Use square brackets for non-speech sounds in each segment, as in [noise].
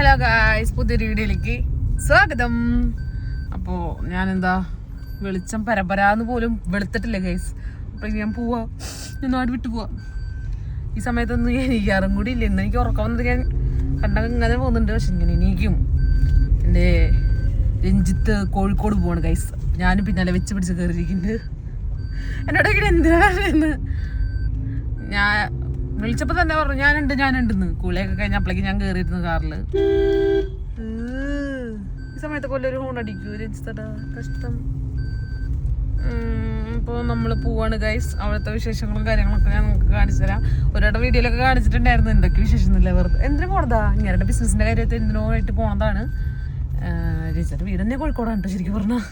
Hello guys പുതിയൊരു വീഡിയോയിലേക്ക് സ്വാഗതം. അപ്പോൾ ഞാനെന്താ വെളിച്ചം പരമ്പരാന്ന് പോലും വെളുത്തിട്ടില്ല ഗൈസ് അപ്പോൾ ഞാൻ പോവാ. ഞാൻ നാട് വിട്ടു പോവാ. ഈ സമയത്തൊന്നും ഞാൻ എണീക്കാറും കൂടി ഇല്ല. ഇന്ന് എനിക്ക് ഉറക്കം വന്നത് ഞാൻ കണ്ടാൽ ഇങ്ങനെ പോകുന്നുണ്ട്. പക്ഷെ ഇങ്ങനെ എനിക്കും എന്റെ രഞ്ജിത്ത് കോഴിക്കോട് പോവാണ് ഗൈസ് ഞാനും പിന്നാലെ വെച്ച് പിടിച്ച് കയറിയിരിക്കുന്നുണ്ട് എന്നോട് ഇങ്ങനെ എന്തിനാ ഞാൻ വിളിച്ചപ്പോ തന്നെ പറഞ്ഞു ഞാനുണ്ട് ഞാനുണ്ടെന്ന്. കഴിഞ്ഞ അപ്പളേക്ക് ഞാൻ കേറിയിരുന്നു കാറിൽ. ഈ സമയത്ത് കൊല്ലൊരു ഹോൺ അടിക്കൂ രഞ്ജിത്തടാ കഷ്ടം. ഇപ്പോൾ നമ്മൾ പോവാണ് ഗൈസ് അവിടുത്തെ വിശേഷങ്ങളും കാര്യങ്ങളൊക്കെ ഞാൻ നിങ്ങൾക്ക് കാണിച്ചു തരാം. ഒരാളുടെ വീഡിയോയിലൊക്കെ കാണിച്ചിട്ടുണ്ടായിരുന്നു. എന്തൊക്കെ വിശേഷം എന്നില്ല വെറുതെ. എന്തിനു പോണതാ? ഇങ്ങനെ ബിസിനസിന്റെ കാര്യത്തിൽ എന്തിനോ ആയിട്ട് പോണതാണ്. രഞ്ജിത്തിന്റെ വീട് തന്നെ കോഴിക്കോടാണ് കേട്ടോ ശരിക്കും പറഞ്ഞാൽ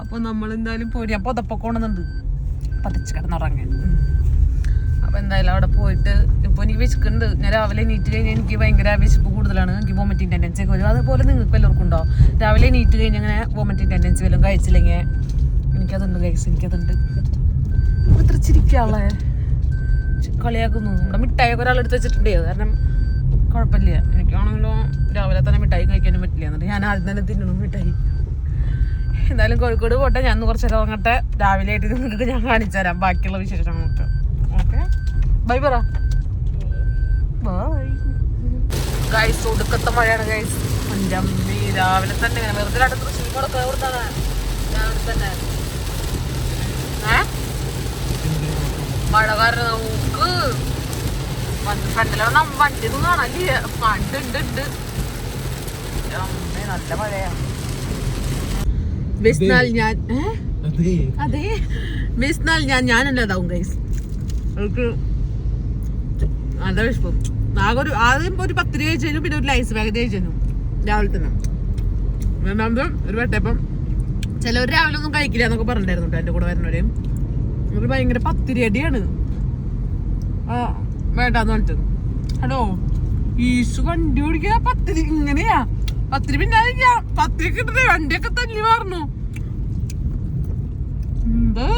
അപ്പോൾ നമ്മൾ എന്തായാലും പോരി. അപ്പോൾ അതൊക്കെ കൊണ്ടുവന്നുണ്ട് പതിച്ച് കിടന്നുറങ്ങാൻ. എന്തായാലും അവിടെ പോയിട്ട് ഇപ്പൊ എനിക്ക് വിശക്കുന്നുണ്ട്. ഞാൻ രാവിലെ നീറ്റ് കഴിഞ്ഞാൽ എനിക്ക് ഭയങ്കര വിശപ്പ് കൂടുതലാണ്. എനിക്ക് വോമിറ്റിംഗ് ടെൻഡൻസി ഒക്കെ വരും. അതുപോലെ നിങ്ങൾക്ക് എല്ലാവർക്കും ഉണ്ടോ? രാവിലെ നീറ്റ് കഴിഞ്ഞ് അങ്ങനെ വോമിറ്റിംഗ് ടെൻഡൻസി വല്ലതും കഴിച്ചില്ലെങ്കിൽ എനിക്കതുണ്ട് കഴിച്ചു എനിക്കതുണ്ട് ഇത്ര ചിരിക്കാളെ കളിയാക്കുന്നു. നമ്മുടെ മിഠായി ഒരാൾ എടുത്ത് വെച്ചിട്ടുണ്ട്. കാരണം കുഴപ്പമില്ല. എനിക്കാണെങ്കിലും രാവിലെ തന്നെ മിഠായി കഴിക്കാനും പറ്റില്ല എന്നിട്ട് ഞാൻ ആദ്യം തന്നെ തിന്നണം മിഠായി. എന്തായാലും കോഴിക്കോട് പോട്ടെ. ഞാൻ കുറച്ച് ഇറങ്ങട്ടെ രാവിലെ ആയിട്ട് നിങ്ങൾക്ക് ഞാൻ കാണിച്ചു തരാം. ബാക്കിയുള്ള വിശേഷങ്ങളൊക്കെ ബൈ പറ. ബൈ ഗൈസ് ഒടുക്കത്തെ മഴയാണ് ഗൈസ് അഞ്ചമ്പി രാവിലെ തന്നെ ഇങ്ങനെ വെറുതെ അടുത്ത് തൃശ്ശൂർക്കൊക്കെ എവിടുന്നാണ് രാവിലെ തന്നെ. മഴ കാരണം നമുക്ക് ഫ്രണ്ടിലാണ് വണ്ടി ഒന്നും കാണാനില്ല. ഫണ്ട് ഉണ്ട് ഉണ്ട്. അമ്മേ നല്ല മഴയാ. ബിസ്നാൽ ഞാൻ? അതെ. ബിസ്നാൽ ഞാൻ ഞാനല്ലാതാവും ഗൈസ് അവൾക്ക് നല്ല വിഷമം ആകെ ഒരു ആദ്യം ഒരു പത്ത് രൂപ കഴിച്ചു പിന്നെ ഒരു ലൈസ് ബാഗ് കഴിച്ചു രാവിലെ തന്നെ. രണ്ടാമത് ഒരു വെട്ടപ്പം ചിലവർ രാവിലെ ഒന്നും കഴിക്കില്ല എന്നൊക്കെ പറഞ്ഞിട്ടായിരുന്നു കേട്ടോ എന്റെ കൂടെ വരുന്നവരെയും ഒരു ഭയങ്കര പത്തിരി അടിയാണ് ആ വേണ്ടാന്ന് പറഞ്ഞിട്ട്. ഹലോ ഈശു വണ്ടി ഓടിക്കുക പത്തിരി ഇങ്ങനെയാ. പത്തിരി പിന്നെ പത്തിരി കിട്ടണേ വണ്ടിയൊക്കെ തല്ലി മാറുന്നു എന്ത്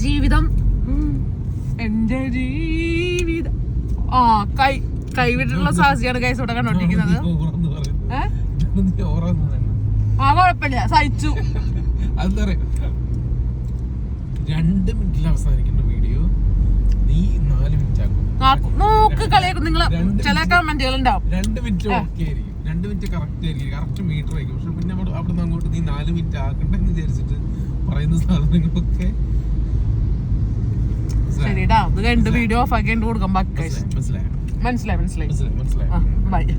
ജീവിതം ഉം. എന്റെ ജീവിതം ആ കൈ കൈവിട്ടുള്ള സാഹചര്യമാണ് കൈസ് ഇവിടെ കണ്ടോണ്ടിരിക്കുന്നത്? ആ കുഴപ്പമില്ല. സഹിച്ചു. രണ്ട് മിനിറ്റിൽ അവസാനിക്കേണ്ട വീഡിയോ നീ നാല് മിനിറ്റ് ആക്കും നോക്ക്- കളിയാക്കും. നിങ്ങൾ ചില കമന്റുകൾ ഉണ്ടാവും രണ്ട് മിനിറ്റ് ഓക്കെ ആയിരിക്കും. രണ്ട് മിനിറ്റ് കറക്റ്റ് ആയിരിക്കും. കറക്റ്റ് മീറ്റർ ആയിരിക്കും. പക്ഷെ പിന്നെ അവിടെ നിന്ന് അങ്ങോട്ട് നീ നാല് മിനിറ്റ് ആക്കണ്ടെന്ന് വിചാരിച്ചിട്ട് പറയുന്ന സാധനങ്ങളൊക്കെ ശരിടാ. അത് രണ്ട് വീഡിയോ ഓഫ് ആക്കിയിട്ട് കൊടുക്കാം. മനസ്സിലായോ. മനസ്സിലായി മനസ്സിലായി. മനസ്സിലായി ബൈ ഗൈസ്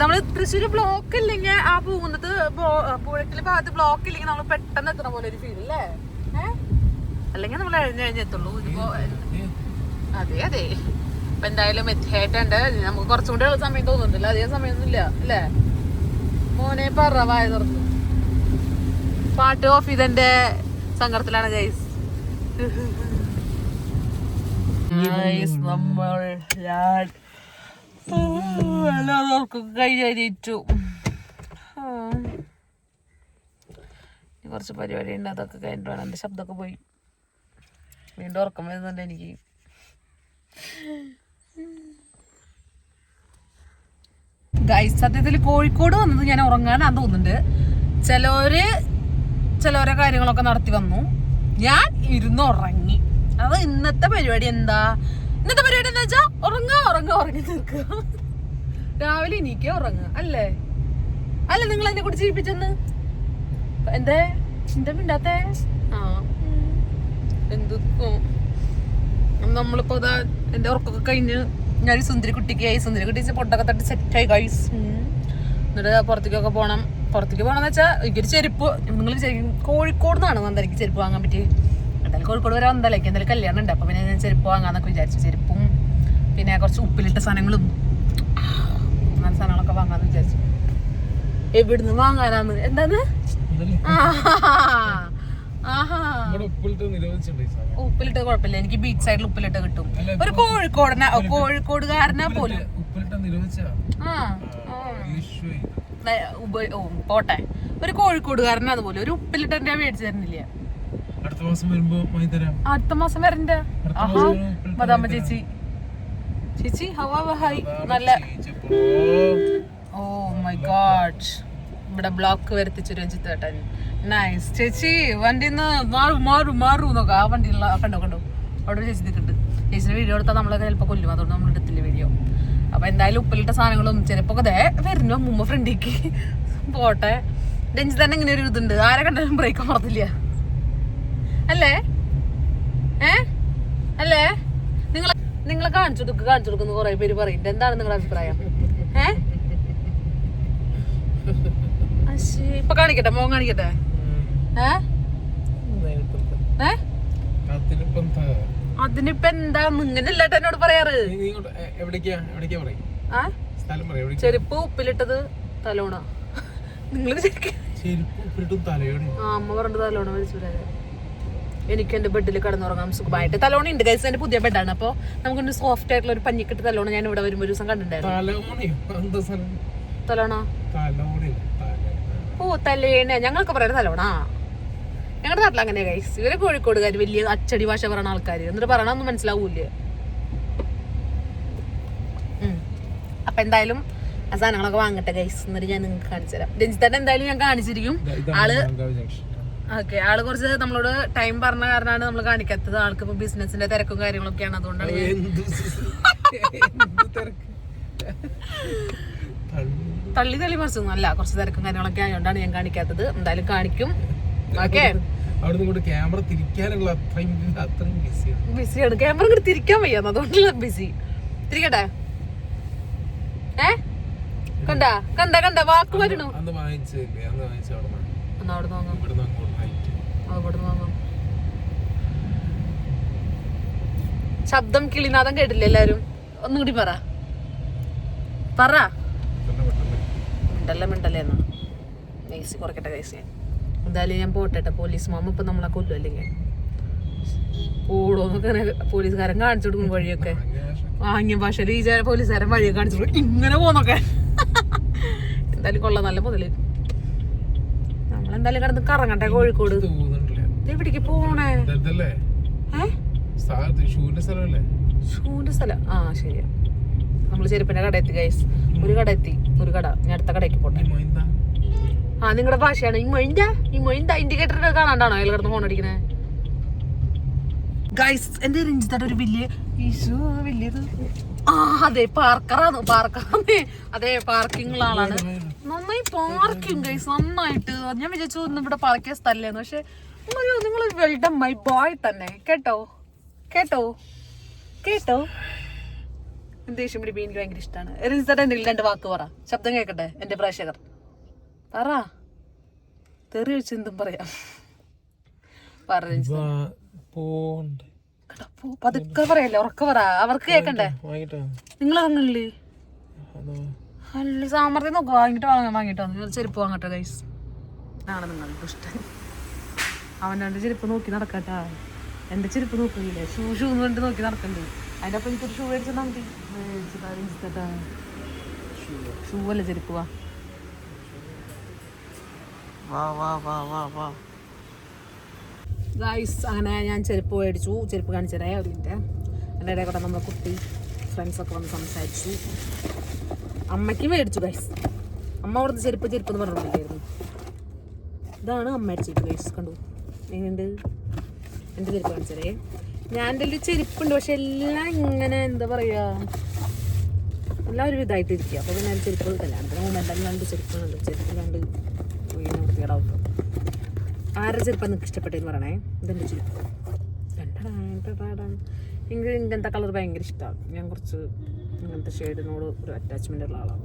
നമ്മൾ തൃശ്ശൂർ ബ്ലോക്ക് ഇല്ലെങ്കിൽ ആ പോകുന്നത് പുഴക്കിലെ ഭാഗത്ത് ബ്ലോക്ക് ഇല്ലെങ്കിൽ നമ്മൾ പെട്ടെന്ന് എത്തണ പോലെ ഒരു ഫീൽ അല്ലേ അല്ലെങ്കിൽ നമ്മൾ എഴുന്നഴിഞ്ഞെത്തുള്ളൂ ഇതിപ്പോ അതെ അതെ. ഇപ്പൊ എന്തായാലും എത്തിയായിട്ടുണ്ട്. നമുക്ക് കുറച്ചും കൂടെ ഉള്ള സമയം തോന്നുന്നുണ്ടല്ലോ. അധികം സമയമൊന്നുമില്ല അല്ലേ? മോനെ പറ വായ തുറന്നു പാട്ട് ഓഫ് ഇതെന്റെ സങ്കടത്തിലാണ് ഗൈസ്. നമ്മൾ എല്ലാവർക്കും കഴിഞ്ഞു കുറച്ച് പരിപാടി ഉണ്ട് അതൊക്കെ കഴിഞ്ഞിട്ട് വേണം. എന്റെ ശബ്ദമൊക്കെ പോയി. വീണ്ടും ഉറക്കം വരുന്നുണ്ട് എനിക്ക്. സത്യത്തിൽ കോഴിക്കോട് വന്നത് ഞാൻ ഉറങ്ങാനാന്ന് തോന്നുന്നുണ്ട്. ചിലവര് ചിലവരെ കാര്യങ്ങളൊക്കെ നടത്തി വന്നു. ഞാൻ ഇരുന്ന് ഉറങ്ങി. അത് ഇന്നത്തെ പരിപാടി എന്താ? ഇന്നത്തെ പരിപാടി എന്താ വെച്ചാ? ഉറങ്ങ ഉറങ്ങ ഉറങ്ങി നിൽക്കുക. രാവിലെ എണീക്കുക ഉറങ്ങുക അല്ലേ? അല്ല നിങ്ങൾ എന്നെ കൂടി ചിരിപ്പിച്ചെന്ന് എന്തേ? എന്താ മിണ്ടാത്തേ? ആ. നമ്മളിപ്പോ ഇതാ എന്റെ ഉറക്കൊക്കെ കഴിഞ്ഞ് ഞാൻ സുന്ദരി കുട്ടിക്കായി സുന്ദരി കുട്ടി പൊട്ടൊക്കെ തട്ടി സെറ്റായി കഴിസ് എന്നിട്ട് പുറത്തേക്കൊക്കെ പോകണം പുറത്തേക്ക് പോകണമെന്ന് വെച്ചാൽ എനിക്കൊരു ചെരുപ്പ് നിങ്ങൾ കോഴിക്കോട് നിന്നാണ് വന്നത് എനിക്ക് ചെരുപ്പ് വാങ്ങാൻ പറ്റി എന്തായാലും കോഴിക്കോട് വരെ വന്നതല്ലേക്ക് എന്തായാലും കല്യാണം ഉണ്ട്. അപ്പോൾ പിന്നെ ഞാൻ ചെരുപ്പ് വാങ്ങാന്നൊക്കെ വിചാരിച്ചു. ചെരുപ്പും പിന്നെ കുറച്ച് ഉപ്പിലിട്ട സാധനങ്ങളും അങ്ങനെ സാധനങ്ങളൊക്കെ വാങ്ങാന്ന് വിചാരിച്ചു. എവിടുന്ന് വാങ്ങാനാന്ന്? എന്താണ് ഉപ്പിലിട്ട് കുഴപ്പമില്ല. എനിക്ക് ബീച്ച് സൈഡിൽ ഉപ്പിലിട്ട് കിട്ടും. ഒരു കോഴിക്കോടന കോഴിക്കോടുകാരനാ പോലും. പോട്ടെ. ഒരു കോഴിക്കോടുകാരനാ അതുപോലെ ഒരു ഉപ്പിലിട്ട് എന്റെ മേടിച്ചു തരുന്നില്ല? മാസം വരുമ്പോ തരാം. അടുത്ത മാസം വരണ്ട? ആഹാ മതാമ്മ ചേച്ചി. ചേച്ചി ഹവാ ഹായ് നല്ല ഓ മൈ ഗോഡ് ഇവിടെ ബ്ലോക്ക് വരുത്തിച്ചു രഞ്ജിത്ത് ഏട്ടൻ. നൈസ് ചേച്ചി വണ്ടിന്ന് മാറും മാറും മാറും നോക്കാം ആ വണ്ടിയുള്ള കണ്ടോ കണ്ടോ? അവിടെ ചേച്ചി നിൽക്കുന്നുണ്ട്. ചേച്ചിന്റെ വീഡിയോ എടുത്താൽ നമ്മളൊക്കെ ചിലപ്പോൾ കൊല്ലും. അതുകൊണ്ട് നമ്മൾ എടുത്തില്ല വീഡിയോ. അപ്പൊ എന്തായാലും ഉപ്പിലിട്ട സാധനങ്ങളും ചിലപ്പോ ദേ വരുന്നു. മുമ്പ് ഫ്രണ്ടിക്ക് പോട്ടെ. രഞ്ജിത്ത് തന്നെ ഇങ്ങനെ ഒരു ഇതുണ്ട്. ആരെ കണ്ടാലും ബ്രേക്ക് അമർത്തില്ല അല്ലേ? ഏ? അല്ലേ? നിങ്ങൾ നിങ്ങളെ കാണിച്ചു കൊടുക്കുക കാണിച്ചു കൊടുക്കുന്ന കുറെ പേര് പറയുന്നുണ്ട്. എന്താണ് നിങ്ങളുടെ അഭിപ്രായം? ഏ? ഇപ്പൊ കാണിക്കട്ടെ? മോൻ കാണിക്കട്ടെ? ഏ? അതിനിപ്പോ എന്താ ഇങ്ങനല്ല എന്നോട് പറയാറ്. ചെരുപ്പ് ഉപ്പിലിട്ടത് തലോണ. നിങ്ങൾ ചെരുപ്പ് ആ അമ്മ പറഞ്ഞത് തലോണ മരിച്ചു വരാൻ എനിക്ക് എന്റെ ബെഡിൽ കിടന്നുറങ്ങാം സുഖമായിട്ട്. തലോണ ഉണ്ട് ഗൈസ് എന്റെ പുതിയ ബെഡാണ് അപ്പൊ നമുക്കൊരു സോഫ്റ്റ് ആയിട്ടുള്ള ഒരു പഞ്ഞിക്കിട്ട് തലോണ ഞാൻ ഇവിടെ വരുമ്പോൾ ഒരു ദിവസം കണ്ടിട്ടുണ്ടായിരുന്നു. തലോണ? ഓ തലേണ. ഞങ്ങൾക്ക് പറയുന്നത് തലോണ. ഞങ്ങളുടെ നാട്ടിൽ അങ്ങനെ കൈസ് ഇവരെ കോഴിക്കോടുകാർ വലിയ അച്ചടി ഭാഷ പറയുന്ന ആൾക്കാർ എന്നിട്ട് പറയണമൊന്നും മനസ്സിലാവൂല്ലേ. അപ്പൊ എന്തായാലും ആ സാധനങ്ങളൊക്കെ വാങ്ങട്ടെ ഗൈസ് എന്നിട്ട് ഞാൻ നിങ്ങൾക്ക് കാണിച്ചു തരാം രഞ്ജിത്തേട്ടൻ എന്തായാലും ഞാൻ കാണിച്ചിരിക്കും. ആൾ ഓക്കെ ആൾ കുറച്ച് നമ്മളോട് ടൈം പറഞ്ഞ കാരണമാണ് നമ്മൾ കാണിക്കാത്തത്. ആൾക്ക് ഇപ്പൊ ബിസിനസിന്റെ തിരക്കും കാര്യങ്ങളൊക്കെയാണ്. അതുകൊണ്ടാണ് [laughs] തള്ളി. തള്ളി മറിച്ചൊന്നും അല്ല. കുറച്ച് തിരക്കും കാര്യങ്ങളൊക്കെ ആയതുകൊണ്ടാണ് ഞാൻ കാണിക്കാത്തത്. എന്തായാലും കാണിക്കും. ഓക്കെ? ക്യാമറ തിരിക്കാനുള്ള അത്രയും ബിസിയാണ് ക്യാമറ ഇങ്ങോട്ട് തിരിക്കാൻ വയ്യ. അതുകൊണ്ടുള്ള ബിസി തിരിക്കട്ടെ? ഏ? കണ്ട? കണ്ട കണ്ട. വാക്ക് വരണു അന്ന് വാങ്ങിച്ചില്ലേ അന്ന് വാങ്ങിച്ചു എന്നാ അവിടെ അവിടെ ശബ്ദം കിളിനാഥം കേട്ടില്ല എല്ലാരും? ഒന്നും കൂടി പറ. പറ. മിണ്ടല്ല മിണ്ടല്ലേ എന്നാ നെയ്സ് കുറയ്ക്കട്ടെ ഞാൻ. എന്തായാലും ഞാൻ പോട്ടെ പോലീസ് മാമ ഇപ്പൊ നമ്മളെ കൊല്ലും അല്ലെങ്കിൽ ഓടോന്നൊക്കെ ഇങ്ങനെ പോലീസുകാരൻ കാണിച്ചു കൊടുക്കും വഴിയൊക്കെ. വാങ്ങിയ ഭാഷയിൽ ഈ പോലീസുകാരൻ വഴിയൊക്കെ കാണിച്ചു കൊടുക്കും. ഇങ്ങനെ പോന്നൊക്കെ. എന്തായാലും കൊള്ളാം നല്ല മുതൽ. നമ്മളെന്തായാലും കിടന്ന് കറങ്ങട്ടെ കോഴിക്കോട്. എവിടേക്ക് പോണേ? ഷൂന്റെ സ്ഥലം. ആ ശരിയാ. നമ്മൾ ചെരുപ്പിന്റെ കട എത്തി ഗൈസ് ഒരു കട എത്തി ഒരു കട. ഞാൻ അടുത്ത കടയ്ക്ക് പോട്ടെ. ആ നിങ്ങളുടെ ഭാഷയാണ്. ഈ മൊയിന്റ ഈ മൊയിന്റ ഇൻഡിക്കേറ്റർ കാണാണ്ടാണോ? അയാൾ കിടന്ന് ഫോൺ അടിക്കണേ. ഗൈസ് എന്റെ രഞ്ജിത്തായിട്ട് ഒരു വലിയ ഈശോ വലിയത്. ആ അതെ പാർക്കറാണ് പാർക്കറാണ്. അതെ പാർക്കിംഗ് ഉള്ള ആളാണ് നന്നായി പാർക്കിംഗ് ഗൈസ് നന്നായിട്ട്. ഞാൻ വിചാരിച്ചു ഒന്നും ഇവിടെ പാർക്ക് ചെയ്യാൻ സ്ഥലമായിരുന്നു പക്ഷെ നിങ്ങൾ നിങ്ങൾ വെൽഡം മൈ ബോയ് തന്നെ. കേട്ടോ? കേട്ടോ? കേട്ടോ? ദേഷ്യം പിടിപ്പ് എനിക്ക് ഭയങ്കര ഇഷ്ടമാണ് രഞ്ജിത്തായിട്ട് എന്തെങ്കിലും രണ്ട് വാക്ക് പറ. ശബ്ദം കേൾക്കട്ടെ എന്റെ പ്രേക്ഷകർ. പറ. തെറി വെച്ച് എന്തും പറയാം. പതുക്കെ പറയല്ലേ ഉറക്കെ പറ. അവർക്ക് കേക്കണ്ടേ? നിങ്ങൾ ഇറങ്ങില്ലേ അല്ല സാമർത്ഥ്യം നോക്കുക വാങ്ങിട്ട് വാങ്ങാൻ വാങ്ങിട്ടോ വന്നു ചെരുപ്പ് വാങ്ങട്ടെ ഗൈസ് ആണ് നിങ്ങൾ ഇഷ്ടം. അവനവന്റെ ചെരുപ്പ് നോക്കി നടക്കട്ടാ. എന്റെ ചെരുപ്പ് നോക്കുന്നില്ലേ? ഷൂ ഷൂ എന്ന് പറഞ്ഞിട്ട് നോക്കി നടക്കണ്ട്. അതിന്റെ അപ്പം എനിക്കൊരു ഷൂ മേടിച്ചാൽ നമുക്ക് മേടിച്ചിട്ടാ ഷൂ അല്ല ചെരുപ്പ് വാ. വാ വാ വാ വാ വാ. ഗൈസ് അങ്ങനെ ഞാൻ ചെരുപ്പ് മേടിച്ചു. ചെരുപ്പ് കാണിച്ചു തരാം ഒരു മിനിറ്റ്. എന്റെ ഇടയിൽ കൂടെ നമ്മളെ കുട്ടി ഫ്രണ്ട്സൊക്കെ വന്ന് സംസാരിച്ചു. അമ്മയ്ക്ക് മേടിച്ചു ഗൈസ് അമ്മ അവിടുന്ന് ചെരുപ്പ് ചെരുപ്പ് എന്ന് പറഞ്ഞിട്ടുണ്ടായിരുന്നു ഇതാണ് അമ്മ അടിച്ചിട്ട് ഗൈസ് കണ്ടു? എങ്ങനെയുണ്ട്? എന്റെ ചെരുപ്പ് കാണിച്ചതേ? ഞാൻ എന്റെ ഒരു ചെരുപ്പുണ്ട് പക്ഷെ എല്ലാം ഇങ്ങനെ എന്താ പറയുക എല്ലാം ഒരു ഇതായിട്ട് ഇരിക്കുക അപ്പോൾ പിന്നെ ചെരുപ്പ് കല്യാണത്തിന് മുമ്പ് എന്തായാലും രണ്ട് ചെരുപ്പുണ്ട് ചെരുപ്പ് രണ്ട് വീണ് വൃത്തികേടാവും ആരുടെ ചെരുപ്പാണ് നിങ്ങൾക്ക് ഇഷ്ടപ്പെട്ടതെന്ന് പറയണേ? ഇതെന്റെ ചെരുപ്പ്? രണ്ടാടാ. എനിക്ക് ഇങ്ങനത്തെ കളർ ഭയങ്കര ഇഷ്ടമാണ് ഞാൻ കുറച്ച് അങ്ങനത്തെ ഷെയ്ഡിനോട് ഒരു അറ്റാച്ച്മെന്റ് ഉള്ള ആളാണ്.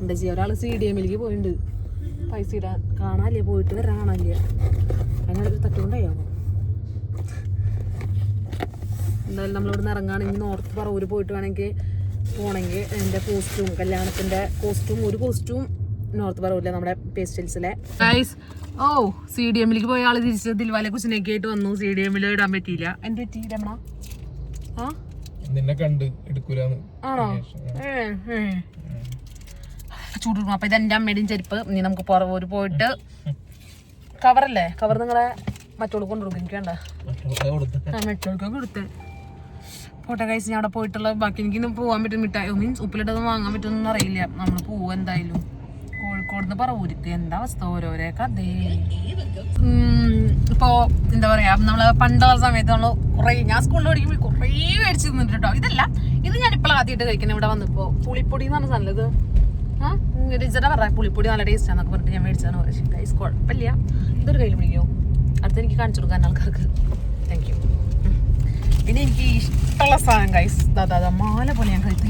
എന്താ ചെയ്യുക ഒരാൾ സി ഡി എമ്മിലേക്ക് പോയിട്ടുണ്ട് പൈസ ഇടാൻ കാണാല്ലേ? പോയിട്ട് വരാണില്ല? അതിനൊരു തട്ടുകൊണ്ടായാവോ എന്തായാലും നമ്മളിവിടെ ഇറങ്ങുകയാണെങ്കിൽ നോർത്ത് പറവൂർ പോയിട്ട് വേണമെങ്കിൽ പോകണമെങ്കിൽ എന്റെ കോസ്റ്റ്യൂം കല്യാണത്തിന്റെ കോസ്റ്റ്യൂം ഒരു കോസ്റ്റ്യൂം നോർത്ത് പറവൂരിലെ നമ്മുടെ പേസ്റ്റൽസിലെ ഓ സി ഡി എമ്മിലേക്ക് പോയ ആൾ തിരിച്ച് ദിൽവാലെ കുസിനൊക്കെ ആയിട്ട് വന്നു. സി ഡി എമ്മിൽ ഇടാൻ പറ്റിയില്ല. എന്ത് പറ്റി? ആ? നിന്നെ കണ്ട് എടുക്കൂലെന്ന് ആണോ? ഏ, ഏ. ചൂടും അപ്പൊ ഇത് എന്റെ അമ്മയുടെയും ചെരുപ്പ്. ഇനി നമുക്ക് പുറവൂര് പോയിട്ട് കവറല്ലേ? കവർ നിങ്ങളെ മറ്റോൾ കൊണ്ടുകൊടുക്കും എനിക്ക് വേണ്ട. മെട്രോക്കൊക്കെ കൊടുത്തേ. പോട്ടെ കഴിച്ച് ഞാൻ അവിടെ പോയിട്ടുള്ള ബാക്കി എനിക്ക് പോകാൻ പറ്റും മിഠായി മീൻസ് ഉപ്പിലിട്ടത് വാങ്ങാൻ പറ്റുമെന്നൊന്നും അറിയില്ല. നമ്മൾ പോവും എന്തായാലും. കോഴിക്കോട് നിന്ന് പറവൂരിക്ക് എന്താ അവസ്ഥ ഓരോരോ കഥേ ഇപ്പോ എന്താ പറയാ നമ്മൾ പണ്ടുള്ള സമയത്ത് നമ്മൾ കുറേ ഞാൻ സ്കൂളിൽ പഠിക്കുമ്പോൾ കുറേ മേടിച്ചു തിന്നിട്ട് കേട്ടോ ഇതല്ല ഇത് ഞാൻ ഇപ്പോൾ ആദ്യമായിട്ട് കഴിക്കുന്നത് ഇവിടെ വന്നപ്പോ പുളിപ്പൊടി എന്ന് പറഞ്ഞ സാധനം ഇത്? ആ? രുചിയുടെ പറയാം പുളിപ്പൊടി നല്ല ടേസ്റ്റ് ആണെന്നൊക്കെ പറഞ്ഞിട്ട് ഞാൻ മേടിച്ചാണ് പക്ഷേ ഗൈസ് കുഴപ്പമില്ല ഇതൊരു കയ്യിൽ പിടിക്കുമോ അടുത്ത് എനിക്ക് കാണിച്ചു കൊടുക്കാൻ ആൾക്കാർക്ക്. താങ്ക് യു പിന്നെ എനിക്ക് ഇഷ്ടമുള്ള സാധനം ഗൈസ് ദാദാ മാല പോലെ ഞാൻ കഴിക്കും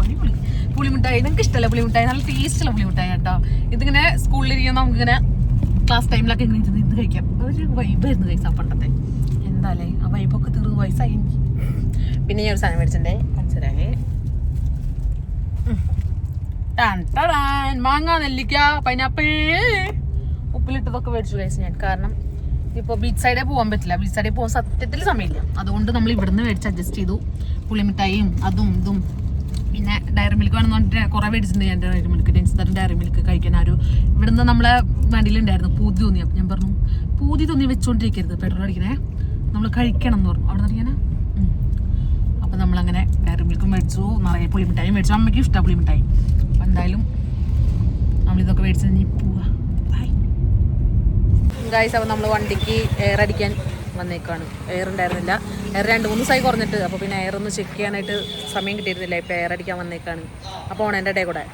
അടിപൊളി. പുളിമിഠായി നിങ്ങൾക്ക് ഇഷ്ടമല്ല പുളിമിഠായി നല്ല ടേസ്റ്റുള്ള പുളിമിഠായി കേട്ടോ. ഇതിങ്ങനെ സ്കൂളിലിരിക്കുന്ന നമുക്കിങ്ങനെ ക്ലാസ് ടൈമിലൊക്കെ ഇങ്ങനെ ഇരുന്ന് ഇത് കഴിക്കാം. ഒരു വൈബായിരുന്നു കഴിച്ചാൽ പണ്ടത്തെ. എന്താല്ലേ ആ വൈബൊക്കെ തീർന്ന് വയസ്സായി എനിക്ക് പിന്നെ ഞാൻ ഒരു സാധനം മേടിച്ചിട്ടുണ്ടേ മാങ്ങ നെല്ലിക്ക പൈനാപ്പിൾ ഉപ്പിലിട്ടതൊക്കെ മേടിച്ചു കഴിച്ചു ഞാൻ. കാരണം ഇപ്പോൾ ബീച്ച് സൈഡേ പോകാൻ പറ്റില്ല. ബീച്ച് സൈഡിൽ പോകാൻ സത്യത്തിൽ സമയമില്ല. അതുകൊണ്ട് നമ്മൾ ഇവിടുന്ന് മേടിച്ച് അഡ്ജസ്റ്റ് ചെയ്തു. പുളിമിഠായിയും അതും ഇതും പിന്നെ ഡയറി മിൽക്ക് വേണമെന്ന് പറഞ്ഞിട്ട് കുറേ മേടിച്ചിട്ടുണ്ട് ഞാൻ diary milk tense diary milk കഴിക്കാൻ. ഒരു ഇവിടുന്ന് നമ്മളെ വണ്ടിയിലുണ്ടായിരുന്നു പൂതി തോന്നി. അപ്പം ഞാൻ പറഞ്ഞു പൂതി തോന്നി വെച്ചുകൊണ്ടിരിക്കരുത് പെട്രോൾ അടിക്കണേ. നമ്മൾ കഴിക്കണം എന്ന് പറഞ്ഞു. അവിടെ നിന്ന് ഇങ്ങനെ അപ്പം നമ്മളങ്ങനെ ഡയറി മിൽക്ക് മേടിച്ചു നിറയെ പുളിമിഠായി മേടിച്ചു. അമ്മയ്ക്ക് ഇഷ്ടമാണ് പുളിമിഠായി. അപ്പം എന്തായാലും നമ്മളിതൊക്കെ മേടിച്ചു ഇനി പോവാ. ബൈ ഗായ്സ് അപ്പം നമ്മൾ വണ്ടിക്ക് എയർ അടിക്കാൻ വന്നേക്കാണ്. എയർ ഉണ്ടായിരുന്നില്ല. എയർ രണ്ട് മൂന്ന് ദിവസമായി കുറഞ്ഞിട്ട്. അപ്പോൾ പിന്നെ എയർ ഒന്ന് ചെക്ക് ചെയ്യാനായിട്ട് സമയം കിട്ടിയിരുന്നില്ല. ഇപ്പോൾ എയർ അടിക്കാൻ വന്നേക്കാണ്. അപ്പോൾ ഓണേന്റെ ഇടയിൽ കൂടെ.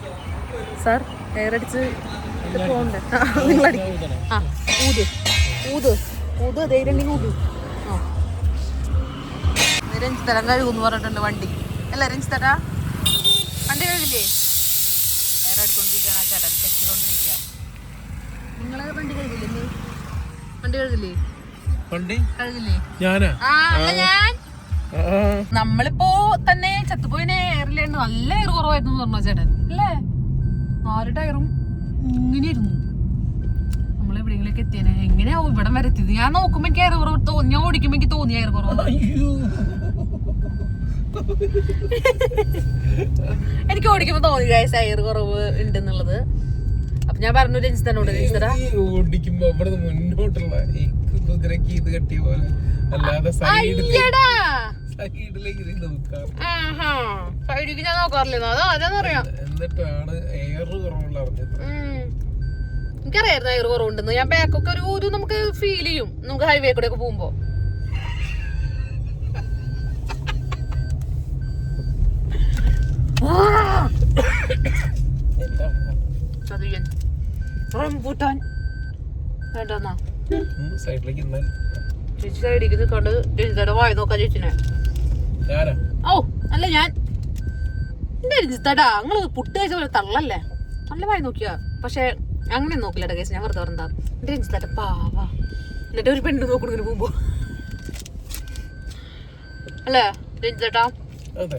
സാർ എയർ അടിച്ച് പോകണ്ടേ നിങ്ങൾ അടിക്കും ആ ഊത്. ഊത്. ഊത് ധൈര്യം ഊതു. ആ. രഞ്ജിത്തരം കഴുകുന്നു പറഞ്ഞിട്ടുണ്ട് വണ്ടി. അല്ല രഞ്ജിത്തരാ വണ്ടി കഴുകില്ലേ? എയർ അടിക്കൊണ്ടിരിക്കുകയാണ് ആ ചേട്ടൻ ചെക്ക് ചെയ്തോണ്ടിരിക്കുക നിങ്ങൾ വണ്ടി കഴുകില്ലേ? വണ്ടി കഴുകില്ലേ? പണ്ടി? ഞാനാ? നമ്മളിപ്പോ തന്നെ ചത്തുപോയിനെ എയറിലായിരുന്നു നല്ല എയർ കുറവായിരുന്നു പറഞ്ഞു ചേട്ടൻ. അല്ലേ? നാല് ടയറും ഇരുന്നു. നമ്മൾ എവിടെയെങ്കിലൊക്കെ എത്തിയനെ. എങ്ങനെയാ ഇവിടെ വരെ എത്തിയത്? ഞാൻ നോക്കുമ്പോ എനിക്ക് എയർ കുറവ് തോന്നി. ഞാൻ ഓടിക്കുമ്പോ എനിക്ക് തോന്നിയ എയർ കുറവ്. എനിക്ക് ഓടിക്കുമ്പോ തോന്നി ഗൈസ് എയർ കുറവ് ഉണ്ടെന്നുള്ളത്. അപ്പൊ ഞാൻ പറഞ്ഞു രഞ്ജിത്തനോട് ഓടിക്കുമ്പോ അവിടെ മുന്നോട്ടുള്ള കുതിരക്ക് ഇത് കെട്ടിയ പോലെ. അല്ലാതെ സൈഡിലേക്ക് ഇത് നോക്കാം. ആഹാ. സൈഡിക്ക് ഞാൻ നോക്കാറില്ല അതോ അതെന്നറിയാം? എന്നിട്ടാണ് എയർ കുറവുള്ള അറിഞ്ഞത്? ഉം. എനിക്കറിയായിരുന്നു എയർ കുറവുണ്ടെന്ന്. ഞാൻ ബാക്കൊക്കെ ഒരു ഒരു നമുക്ക് ഫീൽ ചെയ്യും. നമുക്ക് ഹൈവേ കൂടെ ഒക്കെ പോകുമ്പോ. റംബൂട്ടാൻ. വേണ്ടെന്നാ? സൈഡിലേക്ക് ചേച്ചി വായ ചേച്ചിനെ. ഓ അല്ല ഞാൻ. എന്റെ രഞ്ജിത്തടാ നിങ്ങൾ പുട്ട് കഴിച്ച പോലെ തള്ളല്ലേ? നല്ല വായി നോക്കിയാ. പക്ഷെ അങ്ങനെ നോക്കില്ലടാ കേസ് ഞാൻ വെറുതെ പറഞ്ഞാ എന്റെ രഞ്ജിത്തട്ട പാവാ. എന്നിട്ട് ഒരു പെണ്ണ് നോക്കണ പോകുമ്പോ. അല്ലേ. അതെ.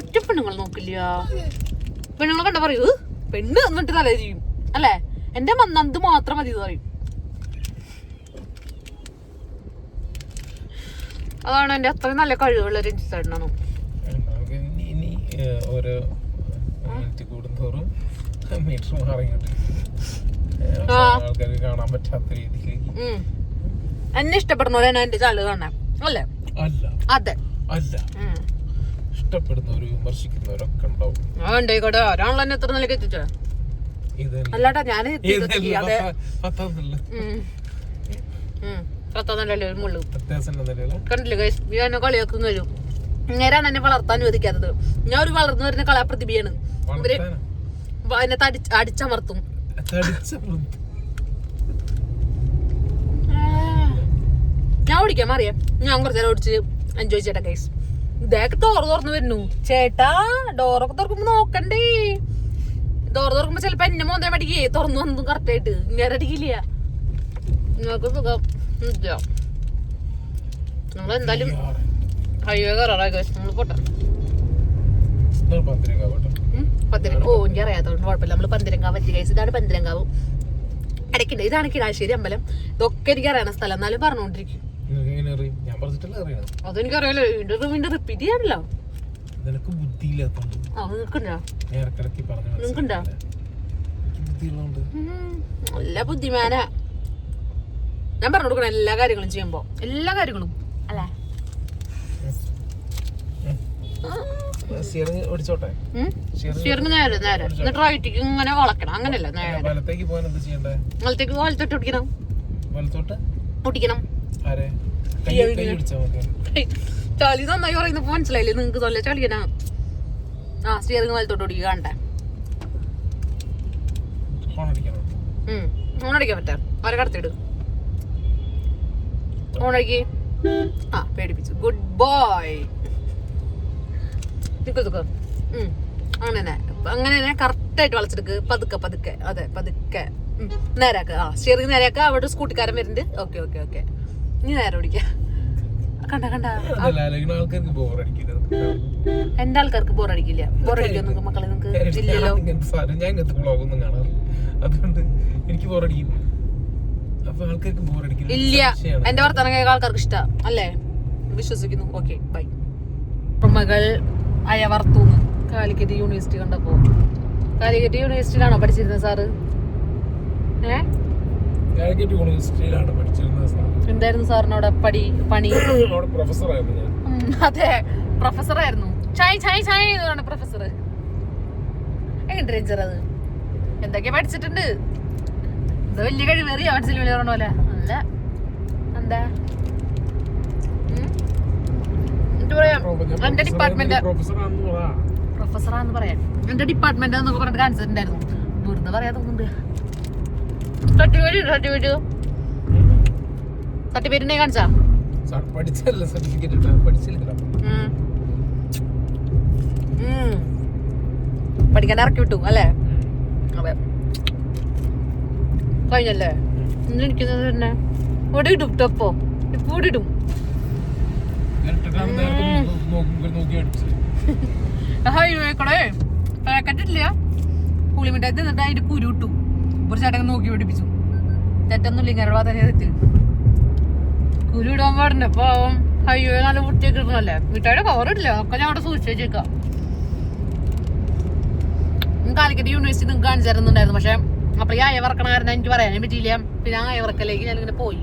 ഒറ്റ പെണ്ണുങ്ങൾ നോക്കില്ല പെണ്ണുങ്ങളെ കണ്ട പറയൂ പെണ്ണ് എന്നിട്ട് തലേ ചെയ്യും അല്ലേ? എന്റെ മ- നന്ദ് മാത്രം മതി എന്ന് പറയും. അതാണ് എന്റെ അത്രയും നല്ല കഴിവുള്ള ഉം. എന്നെ ഇഷ്ടപ്പെടുന്നവരാണ് എന്റെ ചാനൽ കാണാൻ അല്ലേ? അതെ. ഇഷ്ടപ്പെടുന്നവരും വിമർശിക്കുന്നവരൊക്കെ ഉണ്ടാവും. ആ ഉണ്ടായിക്കോട്ടെ ഒരാളെ എന്നെ എത്ര നിലയ്ക്ക് എത്തിച്ചേ? അല്ലാട്ടാ ഞാൻ കണ്ടില്ലേ ഞാൻ എന്നെ കളിയാക്കും കഴിയും നേരാണ് എന്നെ വളർത്താൻ ചോദിക്കാത്തത്. ഞാൻ ഒരു വളർന്നു വരുന്ന ഇവർ വളർത്താനാ? എന്നെ അടിച്ചമർത്തും. ഞാൻ ഓടിക്കാം അറിയാം ഞാൻ കുറച്ച് നേരം ഓടിച്ച് എൻജോയ് ചെയ്യട്ടെ ഗൈസ് ഇതൊക്കെ ഡോറ് തുറന്നു വരുന്നു. ചേട്ടാ ഡോറൊക്കെ തുറക്കുമ്പോ നോക്കണ്ടേ? ഡോറ് തുറക്കുമ്പോ ചിലപ്പോ എന്നെ മോന്തേ പഠിക്കേ തുറന്നു വന്നു കറക്റ്റ് ആയിട്ട്. ഇങ്ങനെ അടിക്കില്ല. നിങ്ങൾക്ക് സുഖം. നിങ്ങളെന്തായാലും നമ്മൾ എന്തായാലും ഹൈവേ കയറാറായി നമ്മൾ പോട്ടെ. പന്തിരങ്ക ഓ എനിക്ക് അറിയാത്തതുകൊണ്ട് കുഴപ്പമില്ല. നമ്മൾ പന്തിരങ്കാവ് പറ്റി കഴിച്ചു ഇതാണ് പന്തിരങ്കാവ്. ഇടയ്ക്കുണ്ട്. ഇതാണ് കിടാശ്ശേരി അമ്പലം. ഇതൊക്കെ എനിക്ക് അറിയണ സ്ഥലം. എന്നാലും പറഞ്ഞുകൊണ്ടിരിക്കും അറിയണം അതെനിക്കറിയാലോ. വീണ്ടും വീണ്ടും റിപ്പീറ്റ് ചെയ്യാനല്ലോ. ഞാൻ ഇടക്കിടക്ക് പറഞ്ഞു നല്ല ബുദ്ധിമാനാ. ഞാൻ പറഞ്ഞു കൊടുക്കണം എല്ലാ കാര്യങ്ങളും ചെയ്യുമ്പോ. എല്ലാ കാര്യങ്ങളും. അല്ലേ? ഓടിച്ചോട്ടെ? എന്നിട്ട് റൈറ്റിക്ക് ഇങ്ങനെ വളക്കണം. അങ്ങനെയല്ല വലത്തേക്ക് പോകാൻ എന്താ ചെയ്യണ്ടേ? വലത്തേക്ക് വലത്തോട്ട് ഒട്ടിക്കണം വലത്തോട്ട്? ചളി നന്നായി പറയുന്നപ്പോ മനസ്സിലായില്ലേ? നിങ്ങക്ക് നല്ല ചളിയനാ. ആ സ്റ്റിയറിംഗ് വലത്തോട്ട് ഓടിക്കുക കണ്ടേ ഓണടിക്കാൻ പറ്റാ? അവരെ കടത്തിയിട്. ഓണടിക്ക് ആ പേടിപ്പിച്ചു. ഗുഡ് ബോയ് നിക്ക് ഉം അങ്ങനെ തന്നെ അങ്ങനെ തന്നെ കറക്റ്റായിട്ട് വളച്ചെടുക്ക്. പതുക്കെ പതുക്കെ. അതെ പതുക്കെ. നേരാക്ക ആ സ്റ്റിയറിംഗ് നേരാക്ക അവിടെ സ്കൂട്ടിക്കാരൻ വരുന്നുണ്ട്. Okay okay okay. നീ നേരെ ഓടിക്ക. കണ്ട കണ്ട. എന്റെ ആൾക്കാർക്ക് ബോറടിക്കില്ല ബോറടിക്കും നിങ്ങൾക്ക് മക്കളെ? നിങ്ങൾക്ക് ഇല്ലല്ലോ. ഞാൻ ഇങ്ങനത്തെ വ്ളോഗൊന്നും കാണാറില്ല. അതുകൊണ്ട് എനിക്ക് ബോറടിക്കും അപ്പൊ ആൾക്കാർക്ക് ബോറടിക്കില്ല ഇല്ല. എന്റെ വർത്തമാനം കേൾക്കാൻ ആൾക്കാർക്ക് ഇഷ്ടാ. അല്ലേ? വിശ്വസിക്കുന്നു. ഓക്കെ ബൈ മകൾ അയവർത്തൂന്ന് കാലിക്കറ്റ് യൂണിവേഴ്സിറ്റി കണ്ടപ്പോ. കാലിക്കറ്റ് യൂണിവേഴ്സിറ്റിയിലാണോ പഠിച്ചിരുന്നത് സാറ്? ഏ? കാലിക്കറ്റ് യൂണിവേഴ്സിറ്റിയിലാണ് പഠിച്ചിരുന്നത് സാർ എന്തായിരുന്നു സാറിനോട് പടി പണി? [clears throat] അവിടെ പ്രൊഫസറായിരുന്നു ഞാൻ. അതെ പ്രൊഫസർ ആയിരുന്നു ചായ് ചായ് ചായ് എന്നാണ് പ്രൊഫസർ എങ്ങനെ ടീച്ചർ അത്? എന്തൊക്കെ പഠിച്ചിട്ടുണ്ട്? ഇത് വലിയ കഴിവേറിയ മനസ്സിൽ വലിയ പറഞ്ഞ പോലെ. അല്ല എന്താ? എന്നിട്ട് പറയാം. എന്റെ ഡിപ്പാർട്ട്മെന്റ്? പ്രൊഫസറാന്ന് പറയാം. എന്റെ ഡിപ്പാർട്ട്മെന്റ് എന്നൊക്കെ പറഞ്ഞിട്ട് കാണിച്ചിട്ടുണ്ടായിരുന്നു. വെറുതെ പറയാൻ തോന്നുന്നുണ്ട്. സർട്ടിഫിക്കറ്റ് സർട്ടിഫിക്കറ്റ് സർട്ടിഫിക്കറ്റിനെ കാണിച്ചാ? സാർ പഠിച്ചല്ല സർട്ടിഫിക്കറ്റ്. പഠിക്കാൻ ഇറക്കി വിട്ടു അല്ലേ? അതെ. കഴിഞ്ഞല്ലേ? ഇന്ന് ഇരിക്കുന്നത് തന്നെ. ഇവിടെ ഇടും ടപ്പോ ഇപ്പൊ. ഇവിടെ ഇടും. ഇരട്ടക്കാരൻ നേരത്തെ നോക്കി നോക്കി അടിച്ചു. ഹൈവേക്കടെ പാക്കറ്റ് ഇല്ല. പുളിമിഠായി തിന്നിട്ട് അതിന്റെ കുരു ഇട്ടു. ഒരു ചേട്ടൻ നോക്കി പിടിപ്പിച്ചു. തെറ്റൊന്നുമില്ല ഇങ്ങനെ തന്നെ തെറ്റ്. കുരു ഇടാൻ പാടില്ല. അപ്പൊ അയ്യോ നല്ല വൃത്തിയൊക്കെ ഇടണല്ലേ വീട്ടുകാരുടെ കവർ ഇല്ല ഒക്കെ ഞാൻ അവിടെ സൂക്ഷിച്ചു വെച്ചേക്കാം. കാലിക്കറ്റ് യൂണിവേഴ്സിറ്റി നിങ്ങൾക്ക് കാണിച്ചു തരുന്നുണ്ടായിരുന്നു. പക്ഷെ അപ്പോൾ ഈ അയവറക്കണ കാരണം എനിക്ക് പറയാനും പറ്റിയില്ല. പിന്നെ ആ അയവറക്കലേക്ക് ഞാനിങ്ങനെ പോയി.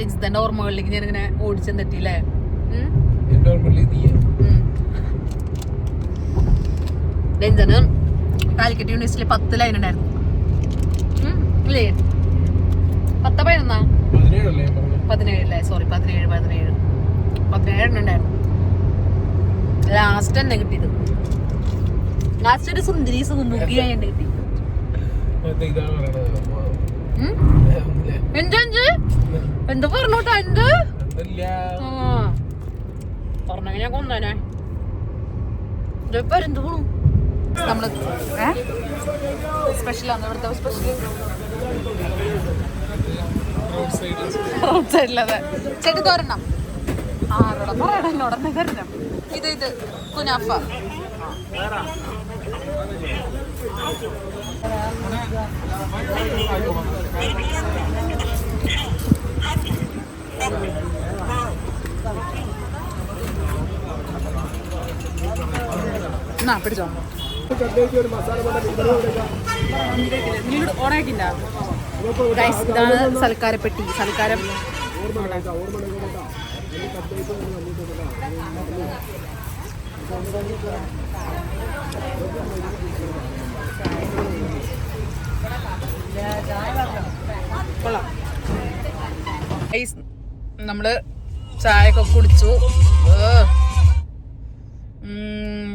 രഞ്ജിത്തന്റെ ഓർമ്മകളിലേക്ക് ഞാനിങ്ങനെ ഓടിച്ചെന്നെത്തിയില്ലേ രഞ്ജന് കാലിക്കറ്റ് യൂണിവേഴ്സിറ്റിയിൽ പത്ത് ലൈൻ ഉണ്ടായിരുന്നു. ഉം, ഇല്ലേ പത്ത് പതിനൊന്നാ പതിനേഴല്ലേ? സോറി പതിനേഴ് പതിനേഴ്. പതിനേഴ് എണ്ണം ഉണ്ടായിരുന്നു. ലാസ്റ്റ് തന്നെ കിട്ടിയത്. ലാസ്റ്റ് ഒരു സുന്ദരി സുമുഖിയായി എന്നെ കിട്ടി. എന്താ എന്ത്? പറഞ്ഞോട്ടാ? എന്ത്? പറഞ്ഞെങ്കിൽ ഞാൻ കൊന്നേനെ. എന്ത് പോണു? നമ്മൾ സ്പെഷ്യലാണ് ഇവിടുത്തെ സ്പെഷ്യൽ റോഡ് സൈഡ് റോഡ് സൈഡിലതെ ചെടി തോരണം ആരോടെ പറയണം എന്നോടന്നെ തരണം ഇത് ഇത് കുനാഫ. എന്നാ പിടിച്ചോ. ഇതാണ് സൽക്കാരപ്പെട്ടി. സൽക്കാരം. കൊള്ളാം. നമ്മൾ ചായയൊക്കെ കുടിച്ചു.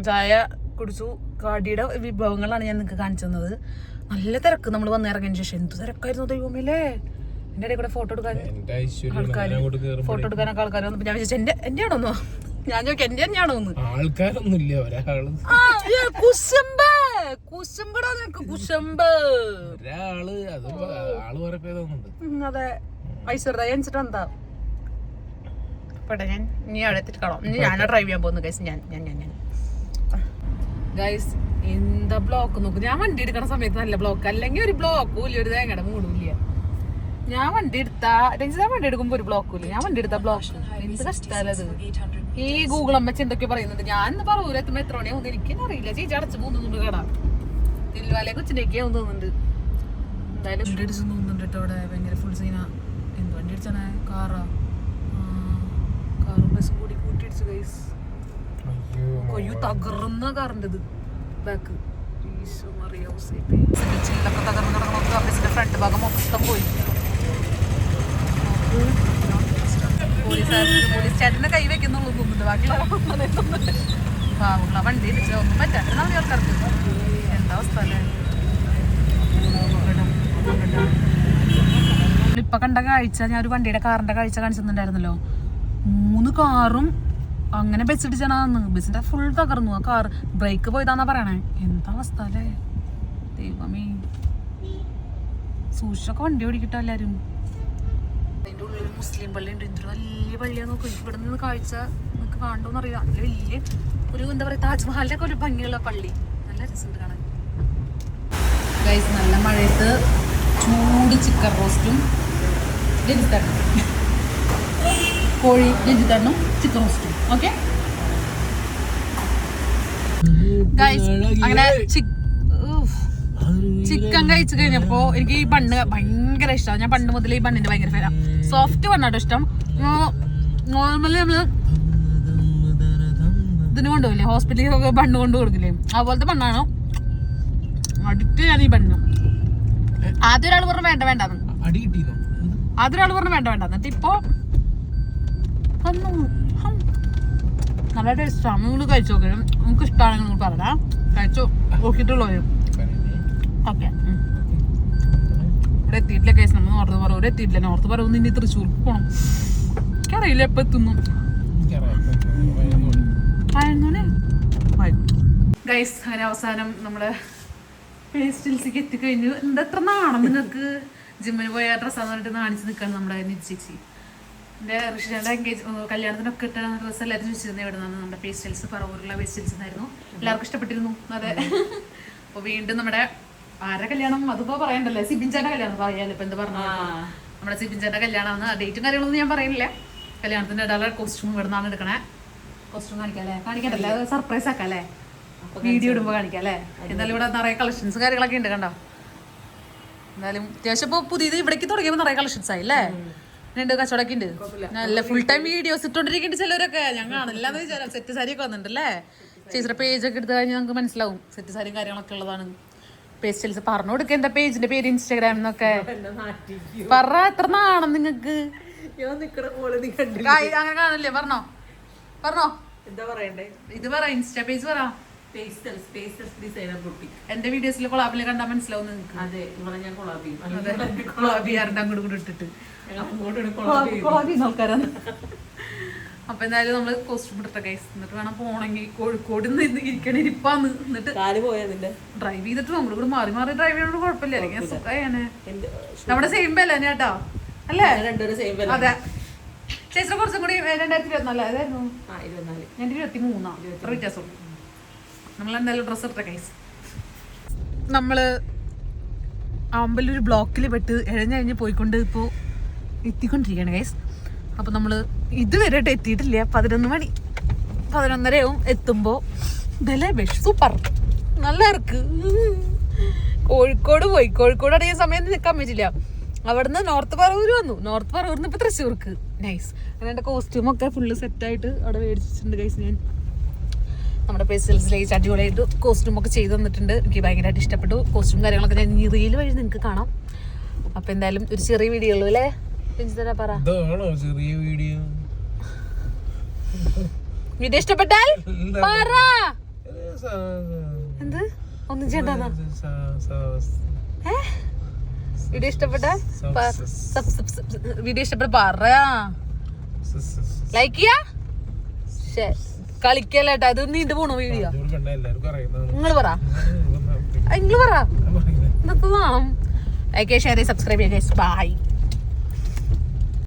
ചായ കുടിച്ചു. കാടിയുടെ വിഭവങ്ങളാണ് ഞാൻ നിങ്ങൾക്ക് കാണിച്ചു തന്നത്. നല്ല തിരക്ക് നമ്മൾ വന്ന് വന്നിറങ്ങിയതിന് ശേഷം. എന്ത് തിരക്കായിരുന്നു ദൈവമില്ലേ എന്റെ ഇടയിൽ കൂടെ ഫോട്ടോ എടുക്കാൻ ആൾക്കാർ ഫോട്ടോ എടുക്കാനൊക്കെ ആൾക്കാർ വന്നു ഞാൻ വിചാരിച്ചു എന്റെ എന്റെ ആണോന്നോ? ഞാൻ ചോദിക്കാം എന്റെ തന്നെയാണോ ഒന്ന് ആൾക്കാരൊന്നുമില്ല ഒരാൾ. കുശുമ്പ് കുശുമ്പടാ നിനക്ക് കുശുമ്പ് ഒരാൾ അത് ആൾ ഉം, അതെ. ഐശ്വര്യ ജനിച്ചിട്ട് എന്താ പെട്ടെ ഞാൻ ഇനി അവിടെ എത്തിയിട്ട് കാണാം. ഇനി ഞാനാ ഡ്രൈവ് ചെയ്യാൻ പോകുന്നു കേസ് ഞാൻ ഞാൻ ഞാൻ ഞാൻ ഗൈസ് എന്താ ബ്ലോക്ക് നോക്ക്. ഞാൻ വണ്ടി എടുക്കണ സമയത്ത് നല്ല ബ്ലോക്ക് അല്ലെങ്കിൽ ഒരു ബ്ലോക്ക് ഇല്ല ഒരു തേങ്ങയുടെ മൂടും ഇല്ല. ഞാൻ വണ്ടി എടുത്താ രഞ്ജിത വണ്ടി എടുക്കുമ്പോ ഒരു ബ്ലോക്ക് ഇല്ല. ഞാൻ വണ്ടി എടുത്ത ബ്ലോക്ക് എന്ത് കഷ്ടത് ഈ ഗൂഗിൾ അമ്മച്ച എന്തൊക്കെ പറയുന്നുണ്ട്. ഞാൻ ഇന്ന് പറയൂല എത്തുമ്പോ എത്ര മണിയാവും എനിക്ക് അറിയില്ല ചേച്ചി അടച്ചു പോകുന്നുണ്ട് കട. തിരുവാലെ കൊച്ചിനേക്ക് തോന്നുന്നുണ്ട്. എന്തായാലും വണ്ടി അടിച്ചു തോന്നുന്നുണ്ട് കേട്ടോ അവിടെ. ഭയങ്കര ഫുൾ സീന എന്ത് വണ്ടി അടിച്ചാണ് കാറാ കാറും ബസ്സും കൂടി കൂട്ടിയിടിച്ചു ഗൈസ് കൊയ്യു തകർന്ന കാറിന്റെ ഇത്. ബാക്ക് ഫ്രണ്ട് ഭാഗം മൊത്തം പോയി പോലീസ് പോലീസ് ചേട്ടന്റെ കൈ വെക്കുന്നുള്ളൂ തോന്നുന്നുണ്ട് ബാക്കിയുള്ള വണ്ടി ഇടിച്ച് ഒന്നും പറ്റാണ്ട് ആൾക്കാർക്ക് എന്താ അവസ്ഥ ഇപ്പൊ കണ്ട കാഴ്ച ഞാൻ ഒരു വണ്ടിയുടെ കാറിന്റെ കാഴ്ച കാണിച്ചിട്ടുണ്ടായിരുന്നല്ലോ. മൂന്ന് കാറും അങ്ങനെ ബസ് ഇടിച്ചാണ് ബസ്സിന്റെ ഫുൾ തകർന്നു. ആ കാർ ബ്രേക്ക് പോയതാന്നാ പറയണേ. എന്താ അവസ്ഥ അല്ലേ? ദൈവമേ. സൂക്ഷിച്ചൊക്കെ വണ്ടി ഓടിക്കട്ടോ എല്ലാരും. അതിന്റെ ഉള്ളിൽ മുസ്ലിം പള്ളി ഉണ്ട് എന്തൊരു വലിയ പള്ളിയാ നോക്കും. ഇവിടെ നിന്ന് കാഴ്ച നിങ്ങൾക്ക് കാണണ്ടോന്ന് അറിയാം നല്ല വലിയ ഒരു എന്താ പറയാ താജ്മഹലിന്റെ ഒക്കെ ഒരു ഭംഗിയുള്ള പള്ളി. നല്ല രസമുണ്ട് കാണാൻ. നല്ല മഴയത്ത് ചൂട് ചിക്കൻ റോസ്റ്റും രജിത്തണ്ണും കോഴി രഞ്ജിത്തണ്ണും ചിക്കൻ റോസ്റ്റും ഓക്കെ അങ്ങനെ ചിക്കൻ കഴിച്ചു കഴിഞ്ഞപ്പോ എനിക്ക് ഈ ബണ്ണ് ഭയങ്കര ഇഷ്ടമാണ് ഞാൻ പണ്ട് മുതലേ ഈ ബണ്ണിന്റെ ഭയങ്കര ഫേരാ സോഫ്റ്റ് ബണ്ണാട്ടോ ഇഷ്ടം. നോർമലി നമ്മൾ ഇതിന് കൊണ്ടുപോകില്ലേ ഹോസ്പിറ്റലിൽ ബണ്ണ് കൊണ്ടു കൊടുക്കില്ലേ? അതുപോലത്തെ ബണ്ണാണ്. അഡിക്റ്റ് ഞാൻ ഈ ബണ്ണ്. ആദ്യം ഒരാൾ പറഞ്ഞു വേണ്ട വേണ്ടെന്ന്. ആദ്യ ഒരാൾ പറഞ്ഞു വേണ്ട വേണ്ട എന്നിട്ട് ഇപ്പൊ തന്നു. ഹം. നല്ല ടേസ്റ്റാണ് നിങ്ങൾ കഴിച്ചു നോക്കണം നിങ്ങൾക്ക് ഇഷ്ടമാണെങ്കിൽ നിങ്ങൾ പറയാം കഴിച്ചു നോക്കിയിട്ടുള്ളവരും. ഓക്കെ. ഇവിടെ എത്തിയിട്ടില്ല കേസ്. നമ്മൾ നോർത്ത് ഇവിടെ എത്തിയിട്ടില്ല. നോർത്ത് ഇനി തൃശ്ശൂർക്ക് പോകണം എനിക്കറിയില്ല എപ്പോൾ എത്തുന്നു. ഗൈസ് അങ്ങനെ അവസാനം നമ്മൾ പേസ്റ്റിൽസിക്ക് എത്തിക്കഴിഞ്ഞു. എന്താ എത്ര നാണം നിങ്ങൾക്ക്? ജിമ്മിന് പോയ ഡ്രസ്സാന്ന് പറഞ്ഞിട്ട് നാണിച്ച് നിൽക്കാണ് നമ്മുടെ നിശ്ചയിച്ച് എന്റെ ഋഷിയുടെ എൻഗേജ് കല്യാണത്തിനൊക്കെ ഇട്ട ഡ്രസ്സ് എല്ലാവരും ചോദിച്ചിരുന്നത് ഇവിടെ നിന്ന്. നമ്മുടെ പേസ്റ്റൽസ് പറവൂരുള്ള പേസ്റ്റൽസ് ആയിരുന്നു എല്ലാവർക്കും ഇഷ്ടപ്പെട്ടിരുന്നു. അതെ. അപ്പോൾ വീണ്ടും നമ്മുടെ ആരെ കല്യാണം? അതിപ്പോ പറയണ്ടല്ലേ? സിബിൻചാന്റെ കല്യാണം പറയാലോ ഇപ്പൊ എന്ത് പറഞ്ഞു നമ്മുടെ സിബിൻചാന്റെ കല്യാണമാണ്. ഡേറ്റും കാര്യങ്ങളൊന്നും ഞാൻ പറയുന്നില്ല കല്യാണത്തിന്റെ ഇടാലെ കോസ്റ്റ്യൂം ഇവിടെ നിന്നാണ് എടുക്കണേ. കോസ്റ്റ്യൂം കാണിക്കാല്ലേ? കാണിക്കണ്ടല്ലേ? സർപ്രൈസ് ആക്കാല്ലേ വീഡിയോ ഇടുമ്പോ കാണിക്കാല്ലേ എന്തായാലും ഇവിടെ നിറയെ കളക്ഷൻസ് കാര്യങ്ങളൊക്കെ ഉണ്ട് കണ്ടോ? എന്തായാലും അത്യാവശ്യം ഇപ്പൊ പുതിയത് ഇവിടേക്ക് തുടങ്ങിയപ്പോ നിറയെ കളക്ഷൻസ് ആയി അല്ലേ? ഉണ്ട് കച്ചവടമൊക്കെ ഉണ്ട് നല്ല ഫുൾ ടൈം വീഡിയോസ് ഇട്ടോണ്ടിരിക്കുന്നുണ്ട് ചിലരൊക്കെ. ഞാൻ കാണില്ല എന്ന് വിചാരം സെറ്റ് സാരി ഒക്കെ വന്നിട്ടുണ്ടല്ലേ? ചേച്ചിയുടെ പേജ് ഒക്കെ എടുത്ത് കഴിഞ്ഞാൽ നമുക്ക് മനസ്സിലാവും. സെറ്റ് സാരിയും കാര്യങ്ങളൊക്കെ ഉള്ളതാണ്. പേസ്റ്റൽസ് പറഞ്ഞു കൊടുക്കുക എന്താ പേജിന്റെ പേര് ഇൻസ്റ്റാഗ്രാം എന്നൊക്കെ? പറ എത്ര നാണം നിങ്ങക്ക്? അങ്ങനെ കാണില്ലേ പറഞ്ഞോ. പറഞ്ഞോ. എന്താ പറയണ്ടേ? ഇത് പറ ഇൻസ്റ്റാ പേജ് പറ. എന്റെ വീഡിയോസിൽ കൊളാബിൽ കണ്ടാൽ മനസ്സിലാവും നിങ്ങൾക്ക് അതെ നിങ്ങളെ ഞാൻ കൊളാബി കൊളാബ് ചെയ്യാറുണ്ട് അങ്ങോട്ട് കൂടെ ഇട്ടിട്ട്. കൊളാബ് ആൾക്കാരാണ്. അപ്പൊ എന്തായാലും നമ്മൾ കോസ്റ്റ്യൂം ഇട്ടിട്ട കൈസ് എന്നിട്ട് വേണം പോണെങ്കിൽ കോഴിക്കോട് നിന്ന് ഇരിക്കണ ഇരിപ്പാന്ന് എന്നിട്ട് ഡ്രൈവ് ചെയ്തിട്ട് നമ്മുടെ കൂടെ മാറി മാറി ഡ്രൈവ് ചെയ്യണോട് കുഴപ്പമില്ല. അല്ലെങ്കിൽ സുഖമാണ് എന്റെ നമ്മുടെ സെയിം ബെല്ല കേട്ടോ. അല്ലേ? അതെ. ചേച്ചിനെ കുറച്ചും കൂടി രണ്ടായിരത്തി ഇരുപത്തിനാല് അതായിരുന്നു? ഞാൻ ഇരുപത്തി മൂന്നാ എത്ര വ്യത്യാസം നമ്മൾ എന്തായാലും ഡ്രസ്സ് ഇട്ട കൈസ് നമ്മൾ അമ്പലൊരു ബ്ലോക്കിൽ പെട്ട് ഇഴഞ്ഞഴിഞ്ഞ് പോയിക്കൊണ്ട് ഇപ്പോൾ എത്തിക്കൊണ്ടിരിക്കുകയാണ് ഗൈസ് അപ്പോൾ നമ്മൾ ഇതുവരെ എത്തിയിട്ടില്ല. പതിനൊന്ന് മണി പതിനൊന്നരയാവും എത്തുമ്പോൾ സൂപ്പർ നല്ല ഇറക്ക് കോഴിക്കോട് പോയി. കോഴിക്കോട് അടങ്ങിയ സമയത്ത് നിൽക്കാൻ പറ്റില്ല. അവിടുന്ന് നോർത്ത് പറവൂർ വന്നു. നോർത്ത് പറവൂരിന്ന് ഇപ്പൊ തൃശ്ശൂർക്ക്. നൈസ് അങ്ങനെ എന്റെ കോസ്റ്റ്യൂം ഒക്കെ ഫുള്ള് സെറ്റായിട്ട് അവിടെ മേടിച്ചിട്ടുണ്ട് ഗൈസ് ഞാൻ. നമ്മുടെ പേഴ്സൽസിലേക്ക് അടിപൊളിയായിട്ട് കോസ്റ്റ്യൂം ഒക്കെ ചെയ്ത് തന്നിട്ടുണ്ട്. എനിക്ക് ഭയങ്കരമായിട്ട് ഇഷ്ടപ്പെട്ടു. കോസ്റ്റ്യൂം കാര്യങ്ങളൊക്കെ ഞാൻ ഈ റീൽ വഴി നിങ്ങൾക്ക് കാണാം. അപ്പൊ എന്തായാലും ഒരു ചെറിയ വീഡിയോ ഉള്ളൂ അല്ലേ? പറ. ചെറിയ വീഡിയോ വീഡിയോ ഇഷ്ടപ്പെട്ടാൽ പറ. എന്ത്? ഒന്നും ചെയ്യണ്ടാ ഏ? വീഡിയോ ഇഷ്ടപ്പെട്ടാൽ വീഡിയോ ഇഷ്ടപ്പെട്ട പറയാ ലൈക്ക് ചെയ്യാ? ശ്ശെ, കളിക്കല്ലേട്ടാ ഇത് നീണ്ടു പോണു വീഡിയോ? നിങ്ങൾ പറ. നിങ്ങൾ പറ. ലൈക്ക് ഷെയർ സബ്സ്ക്രൈബ് ചെയ്യാൻ ബൈ